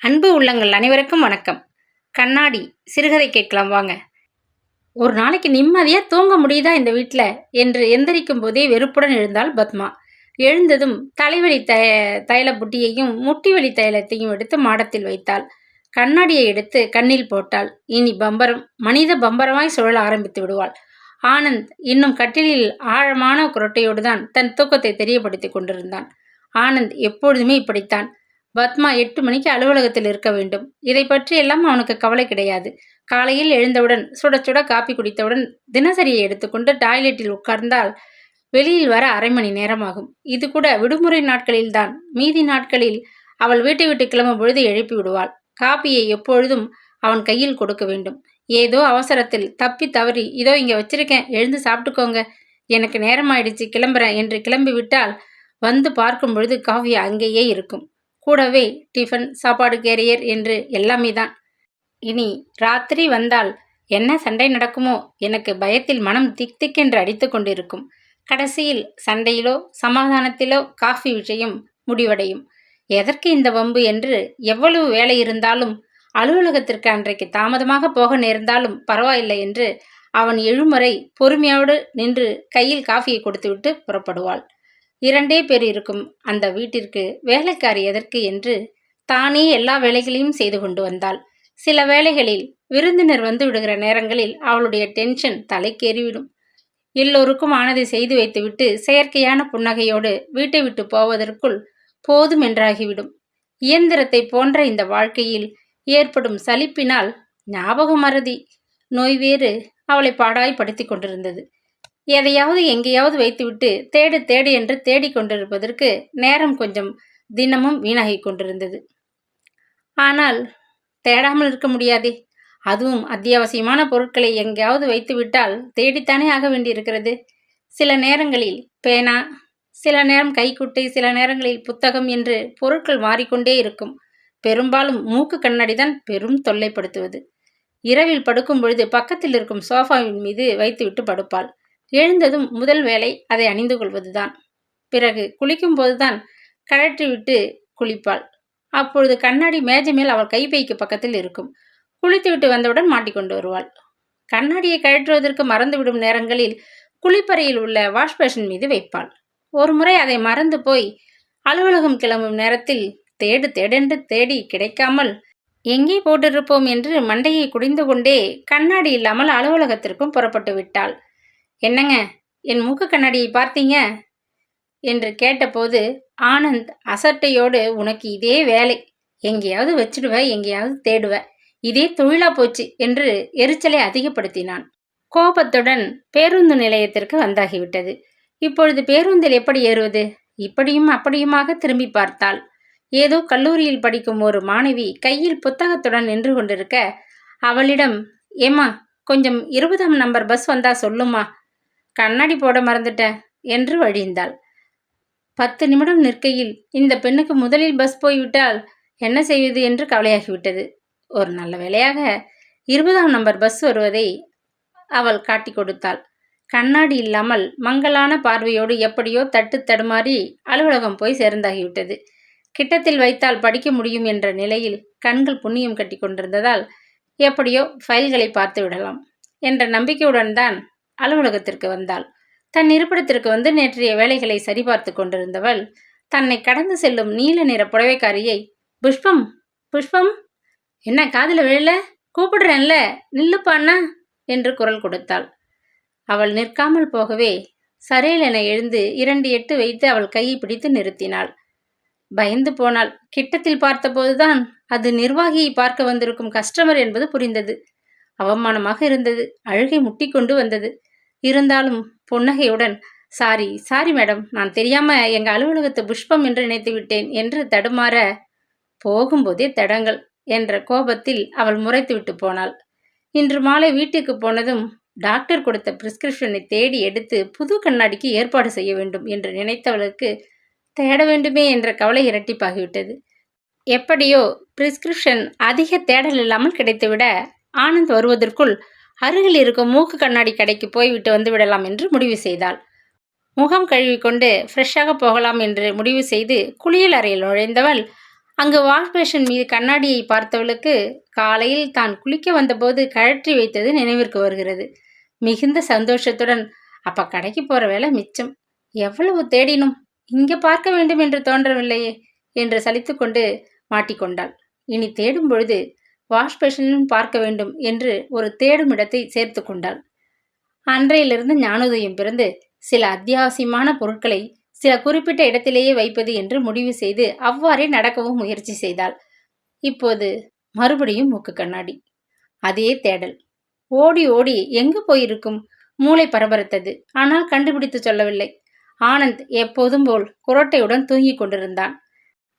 அன்பு உள்ளங்கள் அனைவருக்கும் வணக்கம். கண்ணாடி சிறுகதை கேட்கலாம் வாங்க. ஒரு நாளைக்கு நிம்மதியாக தூங்க முடியுதா இந்த வீட்டில் என்று எந்திரிக்கும் போதே வெறுப்புடன் எழுந்தாள் பத்மா. எழுந்ததும் தலைவலி த தைல புட்டியையும் முட்டி வலி தைலத்தையும் எடுத்து மாடத்தில் வைத்தாள். கண்ணாடியை எடுத்து கண்ணில் போட்டாள். இனி பம்பரம் மனித பம்பரமாய் சுழல ஆரம்பித்து விடுவாள். ஆனந்த் இன்னும் கட்டிலில் ஆழமான குரட்டையோடு தான் தன் தூக்கத்தை தெரியப்படுத்திக் கொண்டிருந்தான். ஆனந்த் எப்பொழுதுமே இப்படித்தான். பத்மா எட்டு மணிக்கு அலுவலகத்தில் இருக்க வேண்டும். இதை பற்றியெல்லாம் அவனுக்கு கவலை கிடையாது. காலையில் எழுந்தவுடன் சுட சுட காப்பி குடித்தவுடன் தினசரியை எடுத்துக்கொண்டு டாய்லெட்டில் உட்கார்ந்தால் வெளியில் வர அரை மணி நேரமாகும். இது கூட விடுமுறை நாட்களில்தான். மீதி நாட்களில் அவள் வீட்டை விட்டு கிளம்பும் பொழுது எழுப்பி விடுவாள். காப்பியை எப்பொழுதும் அவன் கையில் கொடுக்க வேண்டும். ஏதோ அவசரத்தில் தப்பி தவறி இதோ இங்க வச்சிருக்கேன் எழுந்து சாப்பிட்டுக்கோங்க. எனக்கு நேரமாயிடுச்சு கிளம்புறேன் என்று கிளம்பி விட்டால் வந்து பார்க்கும் பொழுது காஃபி அங்கேயே இருக்கும். கூடவே டிஃபன் சாப்பாடு கேரியர் என்று எல்லாமே தான். இனி ராத்திரி வந்தால் என்ன சண்டை நடக்குமோ எனக்கு பயத்தில் மனம் திக் திக்கென்று அடித்து கொண்டிருக்கும். கடைசியில் சண்டையிலோ சமாதானத்திலோ காஃபி விஷயம் முடிவடையும். எதற்கு இந்த வம்பு என்று எவ்வளவு வேலை இருந்தாலும் அலுவலகத்திற்கு அன்றைக்கு தாமதமாக போக நேர்ந்தாலும் பரவாயில்லை என்று அவன் எழுமுறை பொறுமையோடு நின்று கையில் காஃபியை கொடுத்துவிட்டு புறப்படுவாள். இரண்டே பேர் இருக்கும். அந்த வீட்டிற்கு வேலைக்காரி எதற்கு என்று தானே எல்லா வேலைகளையும் செய்து கொண்டு வந்தாள். சில வேளைகளில் விருந்தினர் வந்து விடுகிற நேரங்களில் அவளுடைய டென்ஷன் தலைக்கேறிவிடும் எல்லோருக்கும் ஆனதை செய்து வைத்துவிட்டு செயற்கையான புன்னகையோடு வீட்டை விட்டு போவதற்குள் போதும் என்றாகிவிடும். இயந்திரத்தை போன்ற இந்த வாழ்க்கையில் ஏற்படும் சலிப்பினால் ஞாபக மறதி நோய் வேறு அவளை பாடாய்படுத்தி கொண்டிருந்தது. எதையாவது எங்கேயாவது வைத்துவிட்டு தேடு தேடு என்று தேடிக் கொண்டிருப்பதற்கு நேரம் கொஞ்சம் தினமும் வீணாகிக் கொண்டிருந்தது. ஆனால் தேடாமல் இருக்க முடியாதே. அதுவும் அத்தியாவசியமான பொருட்களை எங்கேயாவது வைத்துவிட்டால் தேடித்தானே ஆக வேண்டியிருக்கிறது. சில நேரங்களில் பேனா சில நேரம் கைக்குட்டை சில நேரங்களில் புத்தகம் என்று பொருட்கள் மாறிக்கொண்டே இருக்கும். பெரும்பாலும் மூக்கு கண்ணாடி தான் பெரும் தொல்லைப்படுத்துவது. இரவில் படுக்கும் பொழுது பக்கத்தில் இருக்கும் சோஃபாவின் மீது வைத்துவிட்டு படுப்பாள். எழுந்ததும் முதல் வேலை அதை அணிந்து கொள்வதுதான். பிறகு குளிக்கும் போதுதான் கழற்றிவிட்டு குளிப்பாள். அப்பொழுது கண்ணாடி மேஜை மேல் அவள் கைப்பைக்கு பக்கத்தில் இருக்கும். குளித்துவிட்டு வந்தவுடன் மாட்டிக்கொண்டு வருவாள். கண்ணாடியை கழற்றுவதற்கு மறந்துவிடும் நேரங்களில் குளிப்பறையில் உள்ள வாஷ் பேஷன் மீது வைப்பாள். ஒரு முறை அதை மறந்து போய் அலுவலகம் கிளம்பும் நேரத்தில் தேடு தேடென்று தேடி கிடைக்காமல் எங்கே போட்டிருப்போம் என்று மண்டையை குடிந்து கொண்டே கண்ணாடி இல்லாமல் அலுவலகத்திற்கும் புறப்பட்டு விட்டாள். என்னங்க? என் மூக்கு கண்ணாடியை பார்த்தீங்க? என்று கேட்டபோது ஆனந்த் அசட்டையோடு உனக்கு இதே வேலை. எங்கேயாவது வச்சிடுவ எங்கேயாவது தேடுவ. இதே தொழிலா போச்சு என்று எரிச்சலை அதிகப்படுத்தினான். கோபத்துடன் பேருந்து நிலையத்திற்கு வந்தாகிவிட்டது. இப்பொழுது பேருந்தில் எப்படி ஏறுவது? இப்படியும் அப்படியுமாக திரும்பி பார்த்தாள். ஏதோ கல்லூரியில் படிக்கும் ஒரு மாணவி கையில் புத்தகத்துடன் நின்று கொண்டிருக்க அவளிடம் ஏம்மா கொஞ்சம் இருபதாம் நம்பர் பஸ் வந்தா சொல்லுமா கண்ணாடி போட மறந்துட்ட என்று வழிந்தாள். பத்து நிமிடம் நிற்கையில் இந்த பெண்ணுக்கு முதலில் பஸ் போய்விட்டால் என்ன செய்வது என்று கவலையாகிவிட்டது. ஒரு நல்ல வேலையாக இருபதாம் நம்பர் பஸ் வருவதை அவள் காட்டி கொடுத்தாள். கண்ணாடி இல்லாமல் மங்கலான பார்வையோடு எப்படியோ தட்டு தடுமாறி அலுவலகம் போய் சேர்ந்தாகிவிட்டது. கிட்டத்தில் வைத்தால் படிக்க முடியும் என்ற நிலையில் கண்கள் புண்ணியம் கட்டி கொண்டிருந்ததால் எப்படியோ ஃபைல்களை பார்த்து விடலாம் என்ற நம்பிக்கையுடன் தான் அலுவலகத்திற்கு வந்தாள். தன் இருப்பிடத்திற்கு வந்து நேற்றைய வேலைகளை சரிபார்த்து கொண்டிருந்தவள் தன்னை கடந்து செல்லும் நீல நிற புடவைக்காரியை புஷ்பம் புஷ்பம் என்ன காதில் விழல? கூப்பிடுறேன்ல நில்லுப்பாண்ணா என்று குரல் கொடுத்தாள். அவள் நிற்காமல் போகவே சரேல் என எழுந்து இரண்டு எட்டு வைத்து அவள் கையை பிடித்து நிறுத்தினாள். பயந்து போனாள். கிட்டத்தில் பார்த்தபோதுதான் அது நிர்வாகியை பார்க்க வந்திருக்கும் கஸ்டமர் என்பது புரிந்தது. அவமானமாக இருந்தது. அழுகை முட்டிக்கொண்டு வந்தது. இருந்தாலும் புன்னகையுடன் சாரி சாரி மேடம் நான் தெரியாம எங்க அலுவலகத்தை புஷ்பம் என்று நினைத்து விட்டேன் என்று தடுமாற போகும்போதே தடங்கள் என்ற கோபத்தில் அவள் முறைத்து விட்டு போனாள். இன்று மாலை வீட்டுக்கு போனதும் டாக்டர் கொடுத்த பிரிஸ்கிரிப்ஷனை தேடி எடுத்து புது கண்ணாடிக்கு ஏற்பாடு செய்ய வேண்டும் என்று நினைத்தவளுக்கு தேட வேண்டுமே என்ற கவலை இரட்டிப்பாகிவிட்டது. எப்படியோ பிரிஸ்கிரிப்ஷன் அதிக தேடல் இல்லாமல் கிடைத்துவிட ஆனந்த் வருவதற்குள் அருகில் இருக்கும் மூக்கு கண்ணாடி கடைக்கு போய்விட்டு வந்து விடலாம் என்று முடிவு செய்தாள். முகம் கழுவிக்கொண்டு ஃப்ரெஷ்ஷாக போகலாம் என்று முடிவு செய்து குளியல் அறையில் நுழைந்தவள் அங்கு வாஷ் பேஷன் மீது கண்ணாடியை பார்த்தவளுக்கு காலையில் தான் குளிக்க வந்தபோது கழற்றி வைத்தது நினைவிற்கு வருகிறது. மிகுந்த சந்தோஷத்துடன் அப்ப கடைக்கு போற வேலை மிச்சம். எவ்வளவு தேடினும் இங்கே பார்க்க வேண்டும் என்று தோன்றவில்லையே என்று சலித்துக்கொண்டு மாட்டிக்கொண்டாள். இனி தேடும் பொழுது வாஷ்பேஷனும் பார்க்க வேண்டும் என்று ஒரு தேடும் இடத்தை சேர்த்து கொண்டாள். அன்றையிலிருந்து ஞானோதயம் பிறந்து சில அத்தியாவசியமான பொருட்களை சில குறிப்பிட்ட இடத்திலேயே வைப்பது என்று முடிவு செய்து அவ்வாறே நடக்கவும் முயற்சி செய்தாள். இப்போது மறுபடியும் மூக்கு கண்ணாடி. அதே தேடல். ஓடி ஓடி எங்கு போயிருக்கும்? மூளை பரபரத்தது. ஆனால் கண்டுபிடித்து சொல்லவில்லை. ஆனந்த் எப்போதும் போல் குரோட்டையுடன் தூங்கிக் கொண்டிருந்தான்.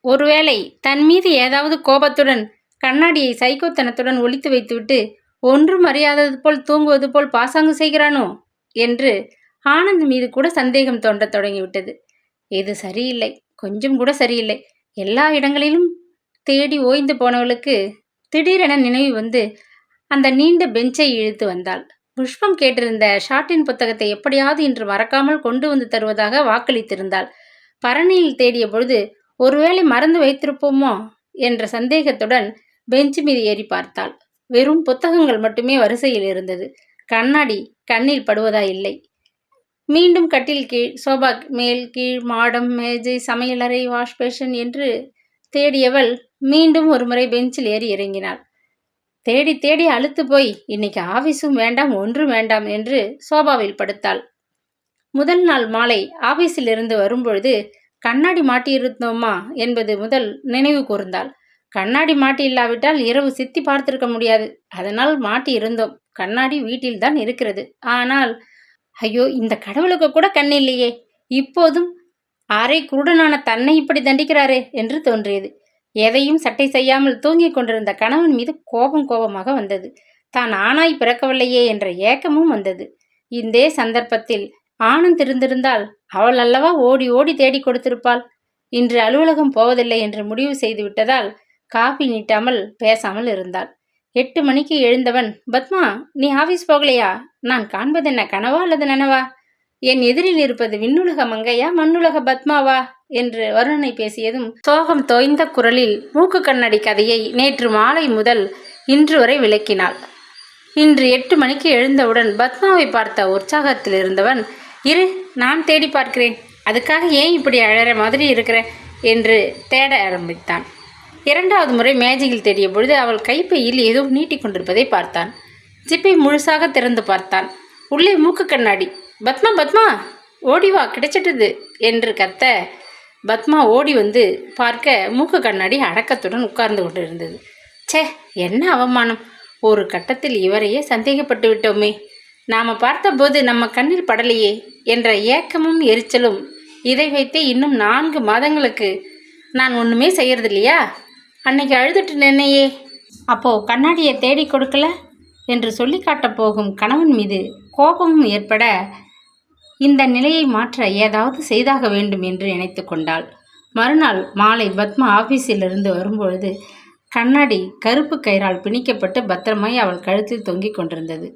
ஒருவேளை தன் மீது ஏதாவது கோபத்துடன் கண்ணாடியை சைக்கோத்தனத்துடன் ஒழித்து வைத்துவிட்டு ஒன்றும் அறியாதது போல் தூங்குவது போல் பாசாங்கு செய்கிறானோ? என்று ஆனந்த் மீது கூட சந்தேகம் தோன்றத் தொடங்கிவிட்டது. இது சரியில்லை. கொஞ்சம் கூட சரியில்லை. எல்லா இடங்களிலும் தேடி ஓய்ந்து போனவளுக்கு திடீரென நினைவு வந்து அந்த நீண்ட பெஞ்சை இழுத்து வந்தாள். புஷ்பம் கேட்டிருந்த ஷாட்டின் புத்தகத்தை எப்படியாவது இன்று மறக்காமல் கொண்டு வந்து தருவதாக வாக்களித்திருந்தாள். பரணியில் தேடிய பொழுது ஒருவேளை மறந்து வைத்திருப்போமோ? என்ற சந்தேகத்துடன் பெஞ்ச் மீது ஏறி பார்த்தாள். வெறும் புத்தகங்கள் மட்டுமே வரிசையில் இருந்தது. கண்ணாடி கண்ணில் படுவதா இல்லை. மீண்டும் கட்டில் கீழ் சோபா மேல் கீழ் மாடம் மேஜை சமையலறை வாஷ் பேஷன் என்று தேடியவள் மீண்டும் ஒருமுறை பெஞ்சில் ஏறி இறங்கினாள். தேடி தேடி அழுத்து போய் இன்னைக்கு ஆபீஸும் வேண்டாம் ஒன்றும் வேண்டாம் என்று சோபாவில் படுத்தாள். முதல் நாள் மாலை ஆபீஸில் இருந்து வரும்பொழுது கண்ணாடி மாட்டியிருந்தோமா? என்பது முதல் நினைவு கூர்ந்தாள். கண்ணாடி மாட்டி இல்லாவிட்டால் இரவு சித்தி பார்த்திருக்க முடியாது. அதனால் மாட்டி இருந்தோம். கண்ணாடி வீட்டில்தான் இருக்கிறது. ஆனால் ஐயோ இந்த கடவுளுக்கு கூட கண் இல்லையே. இப்போதும் அரை குருடனான தன்னை இப்படி தண்டிக்கிறாரே என்று தோன்றியது. எதையும் சட்டை செய்யாமல் தூங்கிக் கொண்டிருந்த கணவன் மீது கோபம் கோபமாக வந்தது. தான் ஆணாய் பிறக்கவில்லையே என்ற ஏக்கமும் வந்தது. இந்தே சந்தர்ப்பத்தில் ஆனந்த் இருந்திருந்தால் அவள் அல்லவா ஓடி ஓடி தேடி கொடுத்திருப்பாள்? இன்று அலுவலகம் போவதில்லை என்று முடிவு செய்து விட்டதால் காபி நீட்டாமல் பேசாமல் இருந்தாள். எட்டு மணிக்கு எழுந்தவன் பத்மா நீ ஆபீஸ் போகலையா? நான் காண்பது என்ன கனவா அல்லது நனவா? என் எதிரில் இருப்பது விண்ணுலக மங்கையா மண்ணுலக பத்மாவா? என்று வருணனை பேசியதும் சோகம் தோய்ந்த குரலில் மூக்கு கண்ணாடி கதையை நேற்று மாலை முதல் இன்று வரை விளக்கினாள். இன்று எட்டு மணிக்கு எழுந்தவுடன் பத்மாவை பார்த்த உற்சாகத்தில் இருந்தவன் இரு நான் தேடி பார்க்கிறேன். அதுக்காக ஏன் இப்படி அழற மாதிரி இருக்கிற? என்று தேட ஆரம்பித்தான். இரண்டாவது முறை மேஜையில் தேடிய பொழுது அவள் கைப்பையில் ஏதோ நீட்டிக் கொண்டிருப்பதை பார்த்தான். ஜிப்பை முழுசாக திறந்து பார்த்தான். உள்ளே மூக்கு கண்ணாடி. பத்மா பத்மா ஓடி வா கிடைச்சிட்டது என்று கத்த பத்மா ஓடி வந்து பார்க்க மூக்கு கண்ணாடி அடக்கத்துடன் உட்கார்ந்து கொண்டிருந்தது. ச்சே என்ன அவமானம். ஒரு கட்டத்தில் இவரையே சந்தேகப்பட்டு விட்டோமே. நாம் பார்த்தபோது நம்ம கண்ணில் படலையே என்ற ஏக்கமும் எரிச்சலும் இதை வைத்தே இன்னும் நான்கு மாதங்களுக்கு நான் ஒன்றுமே செய்யறது இல்லையா அன்னைக்கு அழுதுட்டு நின்னையே அப்போ கண்ணாடியை தேடி கொடுக்கல என்று சொல்லி காட்டப் போகும் கணவன் மீது கோபமும் ஏற்பட இந்த நிலையை மாற்ற ஏதாவது செய்தாக வேண்டும் என்று நினைத்து கொண்டாள். மறுநாள் மாலை பத்மா ஆஃபீஸிலிருந்து வரும்பொழுது கண்ணாடி கருப்பு கயிறால் பிணிக்கப்பட்டு பத்திரமாய் அவள் கழுத்தில் தொங்கிக் கொண்டிருந்தது.